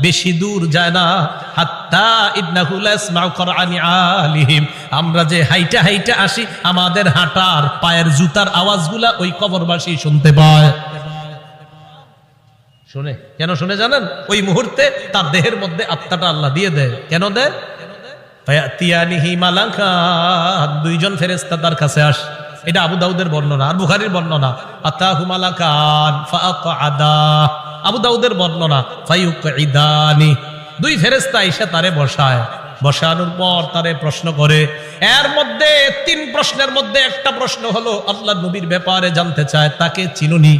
বেশি দূর যায় না। হাত্তা কুরআনি আলিহিম। আমরা যে হাইটা হাইটা আসি, আমাদের হাঁটার পায়ের জুতার আওয়াজগুলা ওই কবরবাসী শুনতে পায়। শুনে? কেন শুনে জানেন? ওই মুহূর্তে তার দেহের মধ্যে আত্মাটা আল্লাহ দিয়ে দেয়। কেন দেয়? দুইজন ফেরেশতা তার কাছে আস। এটা আবু দাউদের বর্ণনা, আর বুখারির বর্ণনা। আতা হুমালাকান আবু দাউদের বর্ণনা ফায়ুকঈদানি দুই ফেরেশতা এসে তারে বসায়। বসানোর পর তারে প্রশ্ন করে, এর মধ্যে তিন প্রশ্নের মধ্যে একটা প্রশ্ন হলো, আল্লাহ নবীর ব্যাপারে জানতে চায়, তাকে চিনুনি।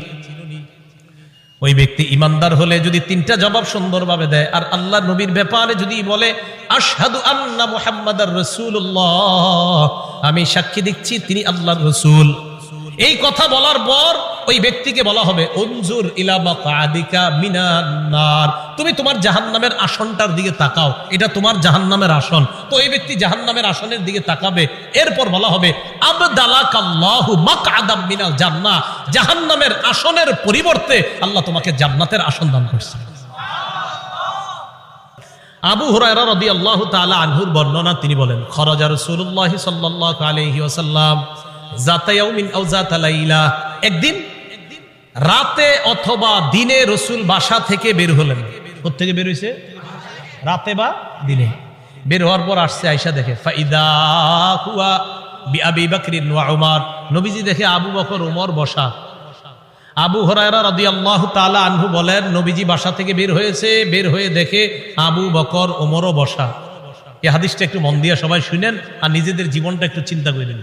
ওই ব্যক্তি ইমানদার হলে যদি তিনটা জবাব সুন্দরভাবে দেয়, আর আল্লাহ নবীর ব্যাপারে যদি বলে, আশহাদু আন্না মুহাম্মাদার রাসূলুল্লাহ আমি সাক্ষী দিচ্ছি তিনি আল্লাহর রসুল। এই কথা বলার পর ওই ব্যক্তিকে বলা হবে ইলা মাকাদিকা তুমি তোমার জাহান্নামের আসনটার দিকে তাকাও, এটা তোমার জাহান্নামের আসন। তো এই ব্যক্তি জাহান্নামের আসনের দিকে তাকাবে, এরপর বলা হবে মিনাল জান্নাহ। জাহান্নামের আসনের পরিবর্তে আল্লাহ তোমাকে জান্নাতের আসন দান করছে আবু হুরায়রা রাদিয়াল্লাহু তাআলা আনহুর বর্ণনা তিনি বলেন, খরাজা রাসূলুল্লাহ সাল্লাল্লাহু আলাইহি একদিন রাতে অথবা দিনে রসুল বাসা থেকে বের হলেন। থেকে বের হইছে? রাতে বা দিনে। বের হওয়ার পর আসছে আয়সা দেখে নবীজি দেখে, আবু বকর, উমর বসা। আবু হরায়রা তাআলা আনহু বলেন, নবীজি বাসা থেকে বের হয়েছে। বের হয়ে দেখে, আবু বকর ওমরও বসা। এই হাদিসটা একটু মন দিয়ে সবাই শুনেন আর নিজেদের জীবনটা একটু চিন্তা করে নেন।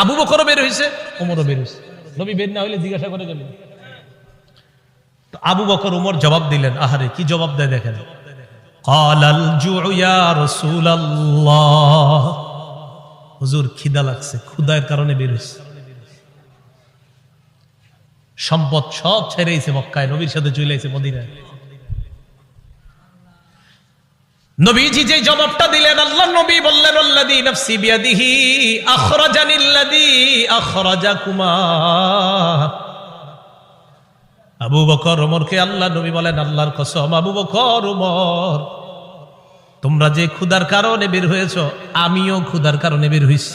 আবু বকরও বের হয়েছে। ওমরও বের হয়েছে। নবী বের না হইলে জিজ্ঞাসা করে গেলেন। তো আবু বকর উমর জবাব দিলেন আহারে কি জবাব দেয় দেখেন। হুজুর খিদা লাগছে ক্ষুদার কারণে বের হয়েছে। সম্পদ সব ছেড়েছে মক্কায় নবীর সাথে চলে মদিনায়। নবীজি যে জবাবটা দিলেন আল্লাহ নবী বললেন, আল্লাযী নফসি বিয়াদিহি আখরাজানিল্লাযী আখরাজাকুমা। আবু বকর ওমরকে আল্লাহ নবী বলেন, আল্লাহর কসম, আবু বকর ওমর, তোমরা যে ক্ষুধার কারণে বের হয়েছ, আমিও ক্ষুধার কারণে বের হইছি।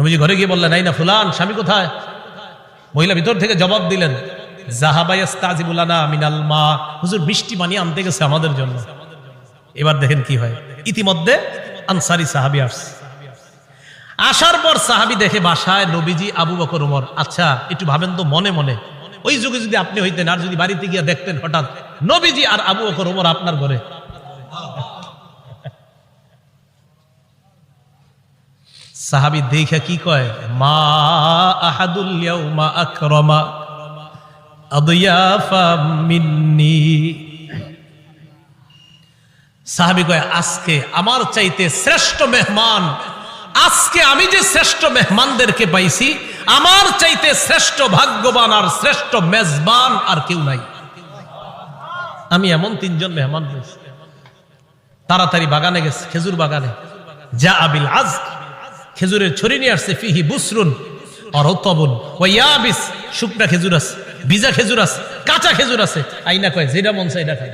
নবীজি ঘরে গিয়ে বললেন, এই না ফুলান, স্বামী কোথায়? মহিলা ভিতর থেকে জবাব দিলেন আনতে গেছে আমাদের এবার দেখেন কি হয়। ইতিমধ্যে আনসারি সাহাবি আসার পর সাহাবি দেখে বাসায় নবীজি আবু আচ্ছা একটু ভাবেন তো মনে মনে। ওই যুগে যদি আপনি হইতেন, আর যদি বাড়িতে গিয়ে দেখতেন হঠাৎ, নবীজি আর আবু বকর, উমর আপনার ঘরে। সাহাবি দেখে কি কয়? মা আহাদুল ইয়াউমা আকরামা সাহাবি কয়, আজকে আমার চাইতে শ্রেষ্ঠ মেহমান, আজকে আমি যে শ্রেষ্ঠ মেহমানদেরকে পাইছি, আমার চাইতে শ্রেষ্ঠ ভাগ্যবান আর শ্রেষ্ঠ মেজবান আর কেউ নাই। আমি এমন তিনজন মেহমান পেয়েছি। তাড়াতাড়ি বাগানে গেছে, খেজুর বাগানে। যা আবিল আজ খেজুরের ছড়ি নিয়ে আসছে, ফিহি বুসরুন অরতবন ও ইয়াবিস শুকনা খেজুর আছে, ভিজা খেজুর আছে, কাঁচা খেজুর আছে। আইনা কয়, যেটা মন চাই এটা খায়।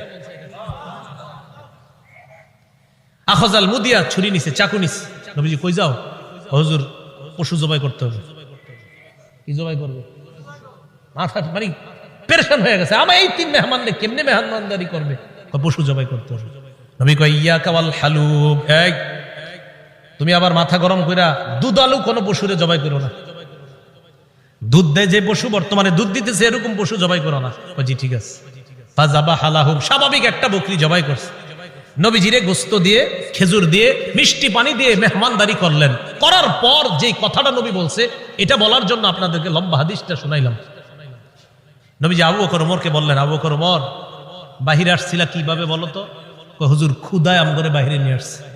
আখজাল মুদিয়া ছুরি নিছে, চাকু নিছে। নবীজি কই যাও? হজুর, পশু জবাই করতে হবে। কি জবাই করবে? মাথা মানে পেরেশান হয়ে গেছে। আমার এই তিন মেহমান কেমনে মেহমানদারি করবে? পশু জবাই করতে হবে। নবী কয় ইয়া কাওয়াল হালুব এই তুমি আবার মাথা গরম দুধ আলু কোনো পশুরে জবাই করো না। দুধ দেয় যে পশু, বর্তমানে দুধ দিতেছে, এরকম পশু জবাই করো না। জি, ঠিক আছে। স্বাভাবিক একটা বকরি জবাই করছে। নবীজিরে গোস্ত দিয়ে, খেজুর দিয়ে, মিষ্টি পানি দিয়ে মেহমানদারি করলেন। করার পর যে কথাটা নবী বলছে, এটা বলার জন্য আপনাদেরকে লম্বা হাদিসটা শুনাইলাম। নবীজি আবু ওমরকে বললেন, আবু বকর ওমর, বাহিরে আসছিলা কীভাবে বলতো হুজুর ক্ষুদায় আম করে বাহিরে নিয়ে আসছে।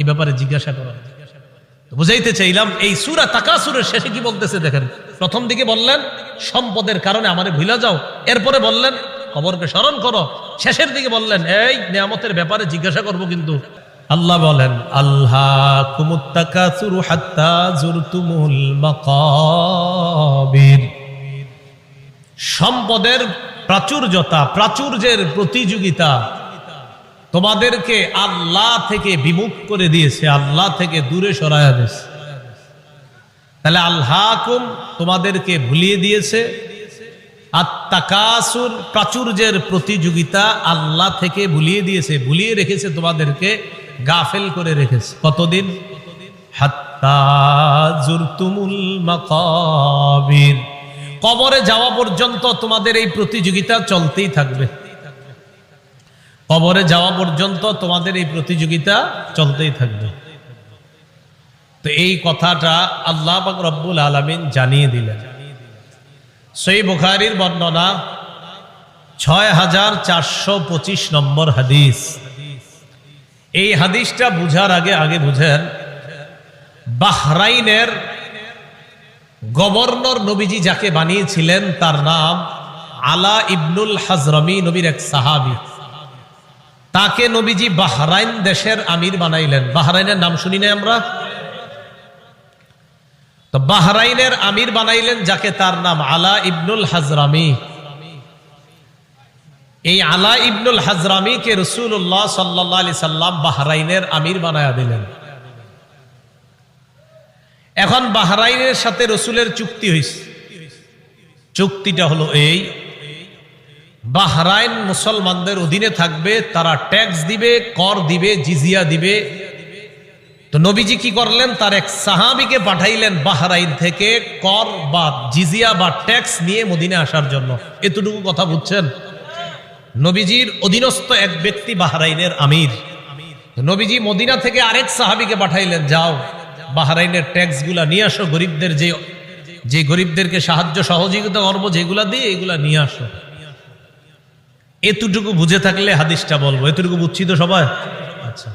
এই ব্যাপারে জিজ্ঞাসা করা বুঝাইতে চাইলাম, এই সুরা তাকাসুরের শেষে কি বলতেছে দেখেন। প্রথম দিকে বললেন, সম্পদের কারণে আমারে ভুলে যাও। এরপরে বললেন খবরকে স্মরণ করো। শেষের দিকে বললেন, এই নিয়ামতের ব্যাপারে জিজ্ঞাসা করব কিন্তু। আল্লাহ বলেন আল্লাহ কুমুত্তাকাসুরু হাত্তা জুরতুমুল মাকাবির। সম্পদের প্রাচুর্যতা, প্রাচুর্যের প্রতিযোগিতা তোমাদেরকে আল্লাহ থেকে বিমুখ করে দিয়েছে, আল্লাহ থেকে দূরে সরাইয়া দিয়েছে। তাহলে আল্লাহকুম তোমাদেরকে ভুলিয়ে দিয়েছে। আত্মাকাসুর প্রাচুর্যের প্রতিযোগিতা আল্লাহ থেকে ভুলিয়ে দিয়েছে, ভুলিয়ে রেখেছে তোমাদেরকে, গাফেল করে রেখেছে। কতদিন? কবরে যাওয়া পর্যন্ত তোমাদের এই প্রতিযোগিতা চলতেই থাকবে। কবরে যাওয়া পর্যন্ত তোমাদের এই প্রতিযোগিতা চলতেই থাকবে। তো এই কথাটা আল্লাহ রব্বুল আলমিন জানিয়ে দিলেন। সেই বুখারির বর্ণনা ছয় হাজার চারশো পঁচিশ নম্বর হাদিস। এই হাদিসটা বুঝার আগে আগে বুঝেন, বাহরাইনের গভর্নর নবীজি যাকে বানিয়েছিলেন তার নাম আলা ইবনুল হাজরমি নবীর এক সাহাবি। তাকে নবীজি বাহরাইন দেশের আমির বানাইলেন। বাহরাইনের নাম শুনি না আমরা? তো বাহরাইনের আমির বানাইলেন যাকে তার নাম আলা ইবনুল হাজরামি। এই আলা ইবনুল হাজরামিকে রসুল্লাহ সাল্লি সাল্লাম বাহরাইনের আমির বানায়া দিলেন। এখন বাহরাইনের সাথে রসুলের চুক্তি হয়েছে চুক্তিটা হলো এই বাহরাইন মুসলমানদের অধীনে থাকবে, তারা ট্যাক্স দিবে, কর দিবে, জিজিয়া দিবে। তো নবীজি কি করলেন? তার এক সাহাবিকে পাঠাইলেন বাহরাইন থেকে কর বা জিজিয়া বা ট্যাক্স নিয়ে মদিনে আসার জন্য। এতটুকু কথা বুঝছেন? নবীজির অধীনস্থ এক ব্যক্তি বাহরাইনের আমির। নবীজি মদিনা থেকে আরেক সাহাবিকে পাঠাইলেন, যাও, বাহরাইনের ট্যাক্সগুলা নিয়ে আসো, গরিবদের যে যে গরিবদেরকে সাহায্য সহযোগিতা করব, যেগুলা দিয়ে এগুলা নিয়ে আসো। এতটুকু বুঝে থাকলে হাদিসটা বলবো এতটুকু বুঝছি তো সবাই আচ্ছা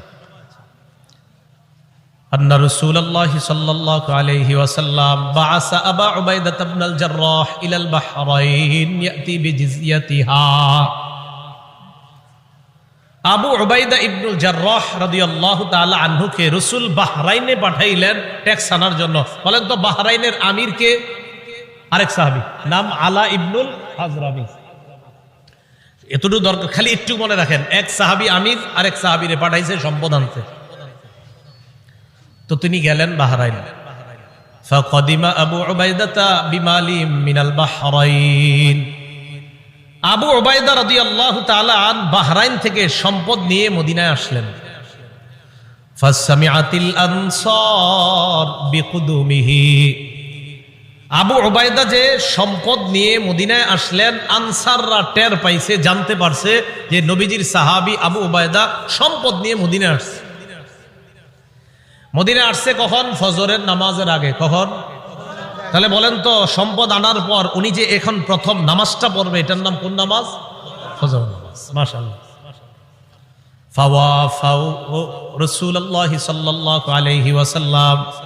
أن رسول الله صلى الله عليه وسلم بعث أبا عبيدة بن الجراح إلى البحرين يأتي بجزيتها আবু উবাইদা ইবনুল জার্রাহ রাদিয়াল্লাহু তাআলা আনহুকে রাসূল বাহরাইনে পাঠাইলেন ট্যাক্স আনার জন্য বলেন তো বাহরাইনের আমিরকে আরেক সাহাবী নাম আলা ইবনুল হাজরামি এতটুকু দরকার, খালি একটু মনে রাখেন, এক সাহাবি আমির আর এক সাহাবিরে পাঠাইছে সম্পদ তো তিনি গেলেন বাহারাইন। ফকদিমা আবু ওবায়দাতা বিমালি মিনাল বাহরাইন। আবু ওবায়দা রদি আল্লাহ আন বাহরাইন থেকে সম্পদ নিয়ে মদিনায় আসলেন। ফাসামিআতিল আনসার বিকুদুমিহি। আবু ওবায়দা যে সম্পদ নিয়ে মদিনায় আসলেন, আনসাররা টের পাইছে, জানতে পারছে যে নবীজির সাহাবি আবু ওবায়দা সম্পদ নিয়ে মদিনায় আসছে। মদিনায় আসছে কখন? ফজরের নামাজের আগে। কখন? তাহলে বলেন তো, সম্পদ আনার পর উনি যে এখন প্রথম নামাজটা পড়বে, এটার নাম কোন নামাজ? ফজর নামাজ। মাশাআল্লাহ। ফাওয়াফাউ রাসূলুল্লাহ সাল্লাল্লাহু আলাইহি ওয়াসাল্লাম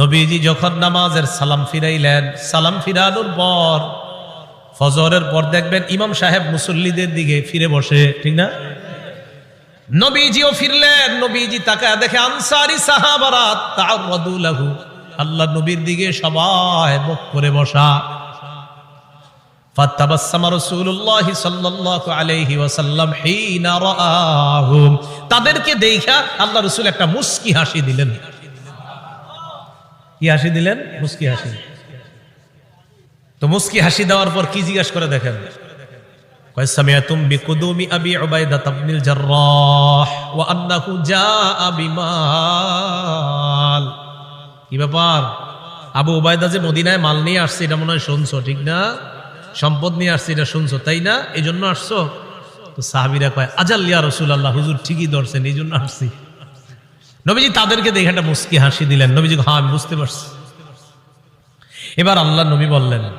নবীজি যখন নামাজের সালাম ফিরাইলেন, সালাম ফিরানোর পর ফজরের পর দেখবেন ইমাম সাহেব মুসল্লিদের দিকে ফিরে বসে, ঠিক না? নবীজিও ফিরলেন, নবীজি তাকে দেখে, আনসারি সাহাবারা আল্লাহ নবীর দিকে সবাই মুখ করে বসা। তাদেরকে দেখা আল্লাহ রসুল একটা মুস্কি হাসি দিলেন। কি হাসি দিলেন? মুস্কি হাসি। তো মুস্কি হাসি দেওয়ার পর কি জিজ্ঞাসা করে দেখেন? কি ব্যাপার? যে মদিনায় মাল নিয়ে আসছে, এটা মনে হয় শুনছো, ঠিক না? সম্পদ নিয়ে আসছে, এটা শুনছো, তাই না? এই জন্য আসছো? তো সাহাবিরা কয় আজাল্লিয়া রসুল আল্লাহ হুজুর ঠিকই ধরছেন এই জন্য আসছি। নবীজি তাদেরকে দেখে একটা মুস্কি হাসি দিলেন। নবীজি হ্যাঁ আমি বুঝতে পারছি। এবার আল্লাহ নবী বললেন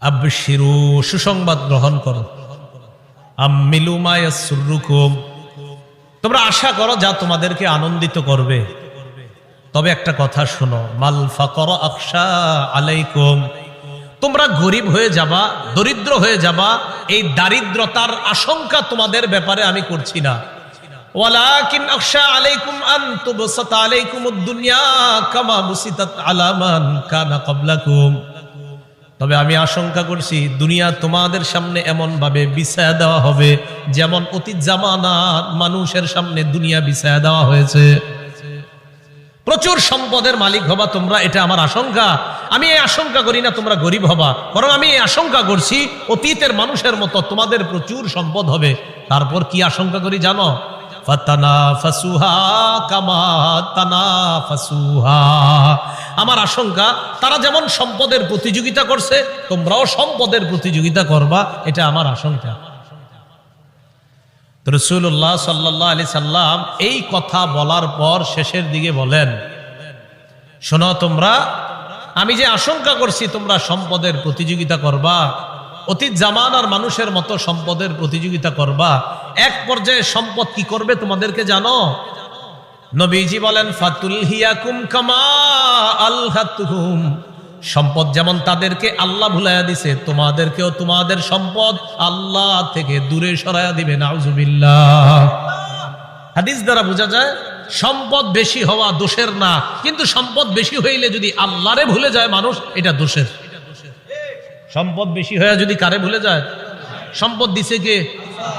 আব্বিরু সুসংবাদ গ্রহণ করো। আম্মিলুমায়াসুররুকুম তোমরা আশা করো যা তোমাদেরকে আনন্দিত করবে। তবে একটা কথা শোনো, মাল ফাকর আকশা আলাইকুম। তোমরা গরিব হয়ে যাবা, দরিদ্র হয়ে যাবা, এই দারিদ্রতার আশঙ্কা তোমাদের ব্যাপারে আমি করছি না। ওয়ালাকিন আকশা আলাইকুম আন তুবসাত আলাইকুম দুনিয়া কামা বুসিতাত আলামান কানা ক্বাবলাকুম। তবে আমি আশঙ্কা করছি, দুনিয়া তোমাদের সামনে এমন ভাবে বিছায়া দেওয়া হবে যেমন অতীত জামানার মানুষের সামনে দুনিয়া বিছায়া দেওয়া হয়েছে। প্রচুর সম্পদের মালিক হবা তোমরা, এটা আমার আশঙ্কা। আমি এই আশঙ্কা করি না তোমরা গরিব হবা, বরং আমি এই আশঙ্কা করছি, অতীতের মানুষের মতো তোমাদের প্রচুর সম্পদ হবে। তারপর কি আশঙ্কা করি জানো? আমার আশঙ্কা, তারা যেমন সম্পদের প্রতিযোগিতা করছে, তোমরাও সম্পদের প্রতিযোগিতা করবা, এটা আমার আশঙ্কা। রসুল্লাহ সাল্লাহ আলি সাল্লাম এই কথা বলার পর শেষের দিকে বলেন, শোনো তোমরা, আমি যে আশঙ্কা করছি তোমরা সম্পদের প্রতিযোগিতা করবা অতীত জামানার মানুষের মতো সম্পদের প্রতিযোগিতা করবা। এক পর্যায়ে সম্পদ কি করবে তোমাদেরকে জানো? নবীজি বলেন, ফাতুল হিয়াকুম কামা আল্লাহুম সম্পদ যেমন তাদেরকে আল্লাহ ভুলাইয়া দিছে, তোমাদেরকেও তোমাদের সম্পদ আল্লাহ থেকে দূরে সরাইয়া দিবে, নাউজুবিল্লাহ। হাদিস দ্বারা বোঝা যায়, সম্পদ বেশি হওয়া দোষের না, কিন্তু সম্পদ বেশি হইলে যদি আল্লাহরে ভুলে যায় মানুষ, এটা দোষের। সম্পদ বেশি হয়ে যদি কারে ভুলে যায়? সম্পদ দিছে কে?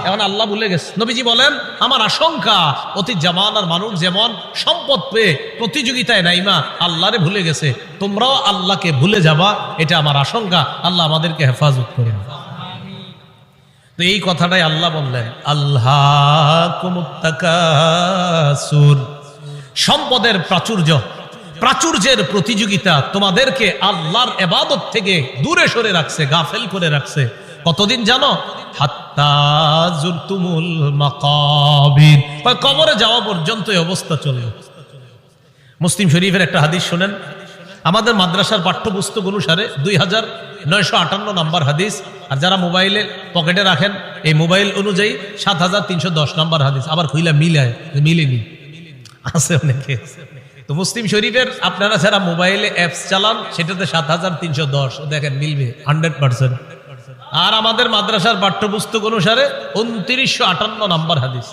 এখন আল্লাহ ভুলে গেছে। নবীজি বলেন, আমার আশঙ্কা অতীত জামানার মানুষ যেমন সম্পদ পেয়ে প্রতিযোগিতায় নাইমা আল্লাহরে ভুলে গেছে, তোমরাও আল্লাহকে ভুলে যাবা, এটা আমার আশঙ্কা। আল্লাহ আমাদেরকে হেফাজত করে তো এই কথাটাই আল্লাহ বললেন আল্লাহ সম্পদের প্রাচুর্য প্রাচুর্যের প্রতিযোগিতা তোমাদেরকে আল্লাহর এবাদত থেকে দূরে সরে রাখছে, গাফেল করে রাখছে। কতদিন জানো? কবরে যাওয়া পর্যন্ত অবস্থা চলবে মুসলিম শরীফের একটা হাদিস শোনেন। আমাদের মাদ্রাসার পাঠ্যপুস্তক অনুসারে দুই হাজার নয়শো আটান্ন নাম্বার হাদিস, আর যারা মোবাইলে পকেটে রাখেন, এই মোবাইল অনুযায়ী সাত হাজার তিনশো দশ নম্বর হাদিস। আবার খুইলা মিলায়, মিলেনি। আছে অনেকে। তো মুসলিম শরীফের আপনারা যারা মোবাইলে অ্যাপস চালান সেটাতে সাত হাজার তিনশো দশ দেখেন মিলবে হান্ড্রেড পার্সেন্ট আর আমাদের মাদ্রাসার পাঠ্যপুস্তক অনুসারে উনত্রিশশো আটান্ন নাম্বার হাদিস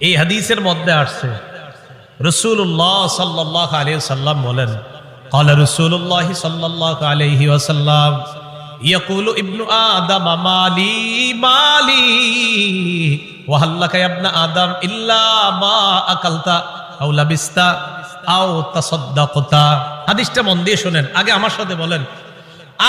এই হাদিসের মধ্যে আসছে রসুল্লাহ সাল্লাহ আলিয়া সাল্লাম বলেন قال رسول الله صلى الله عليه وسلم يقول ابن آدم مالي مالي وهل لك يا ابن آدم إلا ما أكلت أو لبست হাদিসটা মন দিয়ে শোনেন। আগে আমার সাথে বলেন।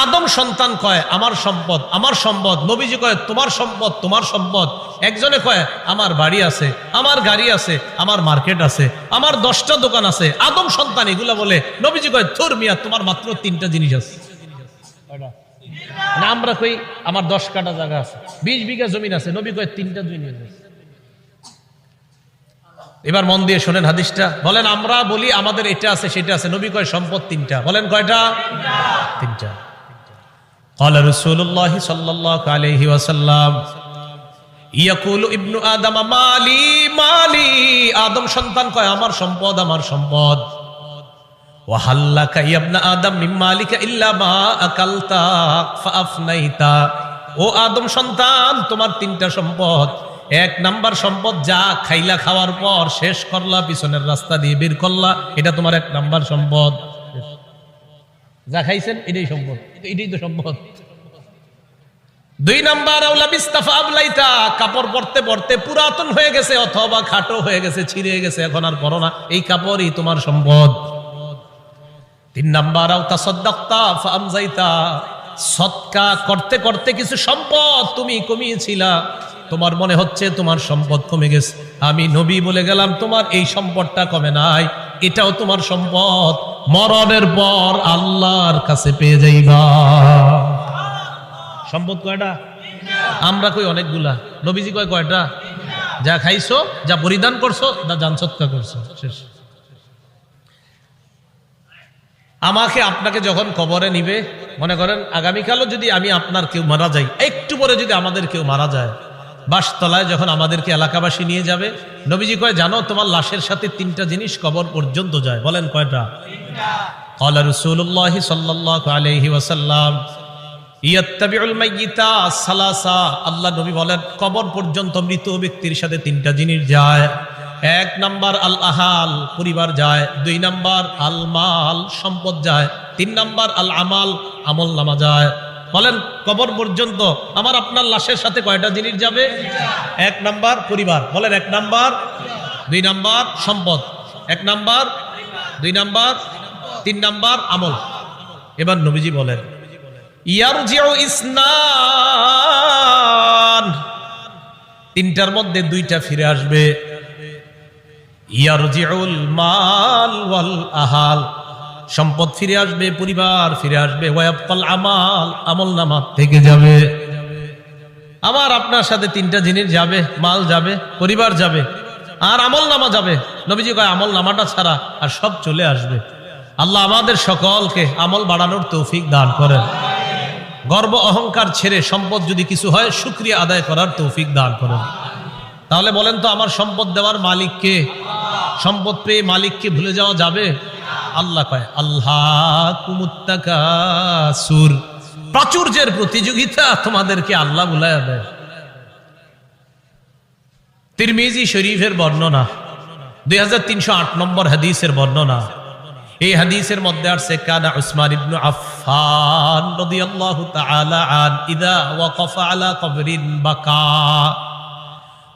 আদম সন্তান কয়, আমার সম্পদ আমার সম্পদ। নবীজি কয়, তোমার সম্পদ তোমার সম্পদ। একজনে কয়, আমার বাড়ি আছে, আমার গাড়ি আছে, আমার মার্কেট আছে, আমার দশটা দোকান আছে। আদম সন্তান এগুলা বলে, নবীজি কয়, থর মিয়া, তোমার মাত্র তিনটা জিনিস আছে। মানে আমরা কই, আমার দশ কাটা জায়গা আছে, বিশ বিঘা জমিন আছে, নবী কয়, তিনটা জমিন আছে। এবার মন দিয়ে শোনেন হাদিসটা বলেন আমরা বলি আমাদের এটা আছে সেটা আছে নবী কয় সম্পদ তিনটা বলেন কয়টা তিনটা قال رسول الله صلى الله عليه وسلم يقول ابن آدم مالي مالي আদম সন্তান কয় আমার সম্পদ আমার সম্পদ وحلك يا ابن آدم من مالك إلا ما أكلت فأفنيت ও আদম সন্তান তোমার তিনটা সম্পদ এক নাম্বার সম্পদ যা খাইলা খাওয়ার পর শেষ করলা, পিছনের রাস্তা দিয়ে বের করলা, এটা তোমার এক নাম্বার সম্পদ। যা খাইছেন, এটাই সম্পদ। এটাই তো সম্পদ। দুই নাম্বার আবলাইতা, কাপড় পরতে পরতে পুরাতন হয়ে গেছে, অথবা খাটো হয়ে গেছে, ছিঁড়ে গেছে, এখন আর পরো না। এই কাপড়ই তোমার সম্পদ। তিন নাম্বার আও তাসাদ্দাক্তা ফামজাইতা সৎকা করতে করতে কিছু সম্পদ তুমি কমিয়েছিলা। তোমার মনে হচ্ছে তোমার সম্পদ কমে গেছে। আমি নবী বলে গেলাম, তোমার এই সম্পদটা কমে নাই। এটাও তোমার সম্পদ। মরণের পর আল্লাহর কাছে পেয়ে যাইবা। সম্পদ কয়টা? আমরা কই অনেকগুলা। নবীজি কয় কয়টা? যা খাইছো, যা পরিধান করছ যা জান সৎকা করছ। শেষ। আমাকে আপনাকে যখন কবরে নিবে, মনে করেন, আগামীকালও যদি আমি আপনার কেউ মারা যাই, একটু পরে যদি আমাদের কেউ মারা যায় বাসতলায় যখন আমাদেরকে এলাকাবাসী নিয়ে যাবে নবীজি কয় জানো তোমার লাশের সাথে তিনটা জিনিস কবর পর্যন্ত যায় বলেন কয়টা قال رسول الله صلى الله عليه وسلم ইয়াত্তাবিউল মাইয়িতা সালাসা আল্লাহ নবী বলেন কবর পর্যন্ত মৃত ব্যক্তির সাথে তিনটা জিনিস যায় এক নাম্বার আল আহাল পরিবার যায় দুই নাম্বার আল মাল সম্পদ যায় তিন নাম্বার আল আমাল আমল নামা যায় বলেন, কবর পর্যন্ত আমার আপনার লাশের সাথে কয়টা জিনিস যাবে? এক নাম্বার পরিবার। বলেন, এক নাম্বার, দুই নাম্বার সম্পদ। এক নাম্বার, দুই নাম্বার, তিন নাম্বার আমল। এবার নবীজি বলেন, ইয়ারজিউ ইসনান। তিনটার মধ্যে দুইটা ফিরে আসবে। ইয়ারজিউল মাল ওয়াল আহাল। সম্পদ ফিরে আসবে, পরিবার ফিরে আসবে। আমাল, আমল নামা থেকে যাবে। আমার আপনার সাথে তিনটা জিনিস যাবে, মাল যাবে, পরিবার যাবে, আর আমল নামা যাবে। নবীজি কয়, আমল নামাটা ছাড়া আর সব চলে আসবে। আল্লাহ আমাদের সকলকে আমল বাড়ানোর তৌফিক দান করেন। গর্ব অহংকার ছেড়ে সম্পদ যদি কিছু হয়, শুক্রিয়া আদায় করার তৌফিক দান করেন। তাহলে বলেন তো, আমার সম্পদ দেওয়ার মালিককে সম্পদ পেয়ে মালিককে ভুলে যাওয়া যাবে? আল্লাহ কয় আল্লাহ কুমুত্তাকাসুর প্রাচুর্যের প্রতিযোগিতা তোমাদেরকে আল্লাহ বুলাইয়া দেয় তিরমিজি শরীফের বর্ণনা, দুই হাজার তিনশো আট নম্বর হাদিসের বর্ণনা। এই হাদিসের মধ্যে আসছে, কানা উসমান ইবনু আফফান রাদিয়াল্লাহু তাআলা আন ইদা ওয়াকাফা আলা কবরিন বাকা।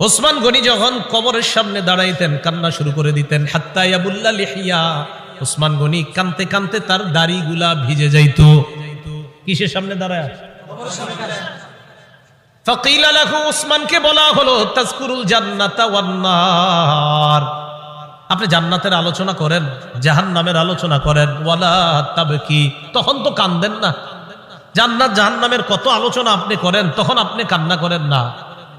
ওসমান গনি যখন কবরের সামনে দাঁড়াইতেন, কান্না শুরু করে দিতেন। হাত্তা ইয়াবুল্লা লিহিয়া। ওসমান গনি কানতে কানতে তার দাড়িগুলা ভিজে যাইত। কিসের সামনে দাঁড়ায়? ফাকিলা লাহু ওসমানকে বলা হলো, তাজকুরুল জান্নাতা ওয়ান আপনি জান্নাতের আলোচনা করেন জাহান নামের আলোচনা করেন, ওয়ালা তবে কি তখন তো কান্দেন না। জান্নাত জাহান নামের কত আলোচনা আপনি করেন, তখন আপনি কান্না করেন না।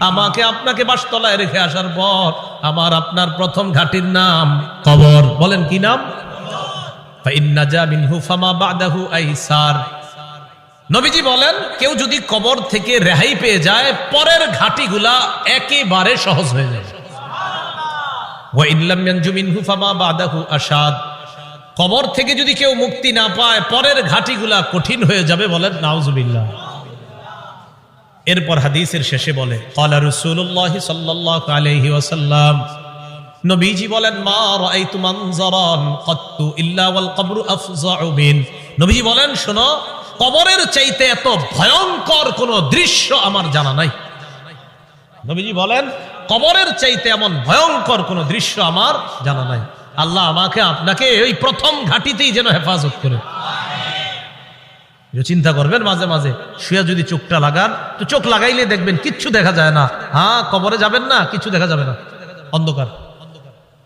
আমাকে আপনাকে বাসতলায় রেখে আসার পর আমার আপনার প্রথম ঘাটির নাম কবর। বলেন কি নাম? নবীজি বলেন কেউ যদি কবর থেকে রেহাই পেয়ে যায় পরের ঘাটিগুলা একেবারে সহজ হয়ে যাবে। আসাদ কবর থেকে যদি কেউ মুক্তি না পায় পরের ঘাটিগুলা কঠিন হয়ে যাবে বলেন নাউজুবিল্লাহ। এরপর হাদিসের শেষে বলে নবীজি বলেন, মা রাআইতু মানজারান মিন নবীজি বলেন, শোনো, কবরের চাইতে এত ভয়ঙ্কর কোন দৃশ্য আমার জানা নাই। নবীজি বলেন, কবরের চাইতে এমন ভয়ঙ্কর কোন দৃশ্য আমার জানা নাই। আল্লাহ আমাকে আপনাকে ওই প্রথম ঘাটিতেই যেন হেফাজত করে। চিন্তা করবেন মাঝে মাঝে, শুয়ে যদি চোখটা লাগান, তো চোখ লাগাইলে দেখবেন কিচ্ছু দেখা যায় না। হ্যাঁ কবরে যাবেন না কিছু দেখা যাবে না। অন্ধকার।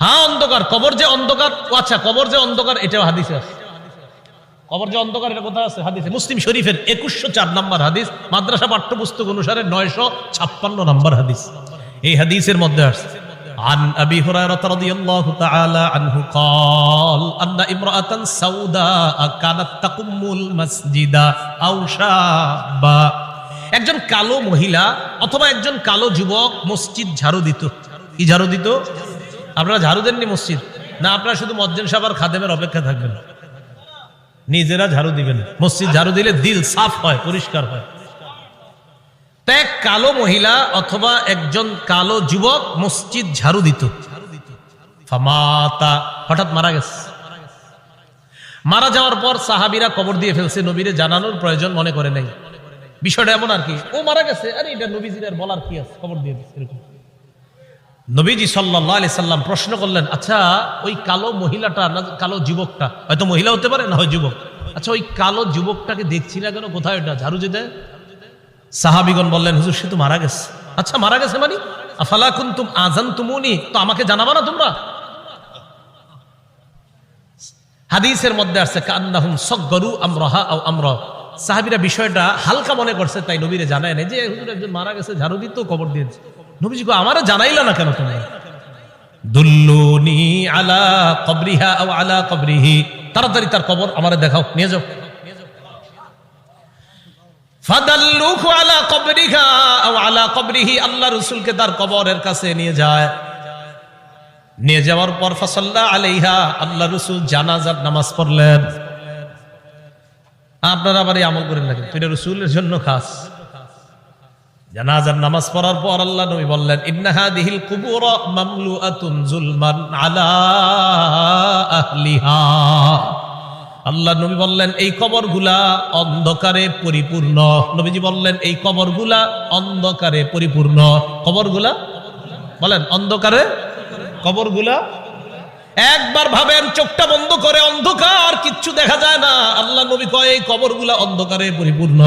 হ্যাঁ অন্ধকার, কবর যে অন্ধকার আচ্ছা কবর যে অন্ধকার, এটাও হাদিসে আছে। কবর যে অন্ধকার, এটা কোথায় আছে? হাদিসে। মুসলিম শরীফের একুশশো চার নম্বর হাদিস, মাদ্রাসা পাঠ্যপুস্তক অনুসারে নয়শো ছাপ্পান্ন নম্বর হাদিস। এই হাদিসের মধ্যে আসছে। عن أبي هريرة رضي الله تعالى عنه قال أن امرأة سوداء كانت تقم المسجد أو شابا একজন কালো মহিলা অথবা একজন কালো যুবক মসজিদ ঝাড়ু দিত কি ঝাড়ু দিত আপনারা ঝাড়ু দেননি মসজিদ না আপনারা শুধু মজ্জেন সাবার খাদেমের অপেক্ষা থাকবেন নিজেরা ঝাড়ু দিবেন মসজিদ ঝাড়ু দিলে দিল সাফ হয় পরিষ্কার হয় এক কালো মহিলা অথবা একজন কালো যুবক মসজিদ ঝাড়ু দিত। হঠাৎ মারা গেছে। মারা যাওয়ার পর সাহাবিরা কবর দিয়ে ফেলছে, নবীরে জানানোর প্রয়োজন মনে করে নাই। বিষয়টা এমন আর কি, ও মারা গেছে, আরে এটা নবীজির বলার কি আছে? কবর দিয়ে এরকম। নবীজি সাল্লাহ আলি সাল্লাম প্রশ্ন করলেন আচ্ছা ওই কালো মহিলাটা না, কালো যুবকটা, হয়তো মহিলা হতে পারে না, হয় যুবক। আচ্ছা ওই কালো যুবকটাকে দেখছি না কেন? কোথায় ওটা? ঝাড়ু দেয়? সাহাবিগণ বললেন, হুজুর, সে তো মারা গেছে। আচ্ছা মারা গেছে মানে? আফালা কুন্তুম আজান তুমুনি তো আমাকে জানাবা না তোমরা? হাদিসের মধ্যে আসছে, কান্নাহুম সগরু আমরাহা আও আমরা। সাহাবিরা বিষয়টা হালকা মনে করছে, তাই নবীরে জানায় না যে, হুজুর, একজন মারা গেছে ঝাড়ু দিত কবর দিয়েছে। নবীজি কো আমারও জানাইলা না কেন তুমি দুল্লুনি আলা কবরিহা আও আলা কবরিহি। তাড়াতাড়ি তার কবর আমারে দেখাও, নিয়ে যাও। ফাদাল্লুহু আলা কবরিহা আও আলা কবরিহি, আল্লাহ রাসূলকে তার কবরের কাছে নিয়ে যায়। নিয়ে যাওয়ার পর ফাসাল্লা আলাইহা, আল্লাহ রাসূল জানাজার নামাজ পড়লেন। আপনারা আবার এই আমল করেন নাকি? তুই রসুলের জন্য খাস। জানাজার নামাজ পড়ার পর আল্লাহ নবী বললেন ইন্নাহা দিহিল কুবুর মামলুআতুন জুলমান আলা আহলিহা। আল্লাহ নবী বললেন, এই কবরগুলা অন্ধকারে পরিপূর্ণ। নবীজি বললেন, এই কবরগুলা অন্ধকারে পরিপূর্ণ। কবরগুলা? বলেন, অন্ধকারে কবরগুলা? একবার ভাবেন, চোখটা বন্ধ করে অন্ধকার, কিচ্ছু দেখা যায় না। আল্লাহ নবী কয়, এই কবরগুলা অন্ধকারে পরিপূর্ণ।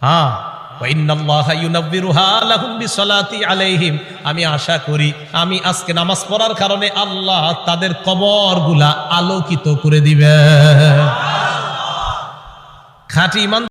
হ্যাঁ। আমি আশা করি, আমি আজকে নামাজ পড়ার কারণে আল্লাহ তাদের কবরগুলা আলোকিত করে দিবে খাঁটি ইমান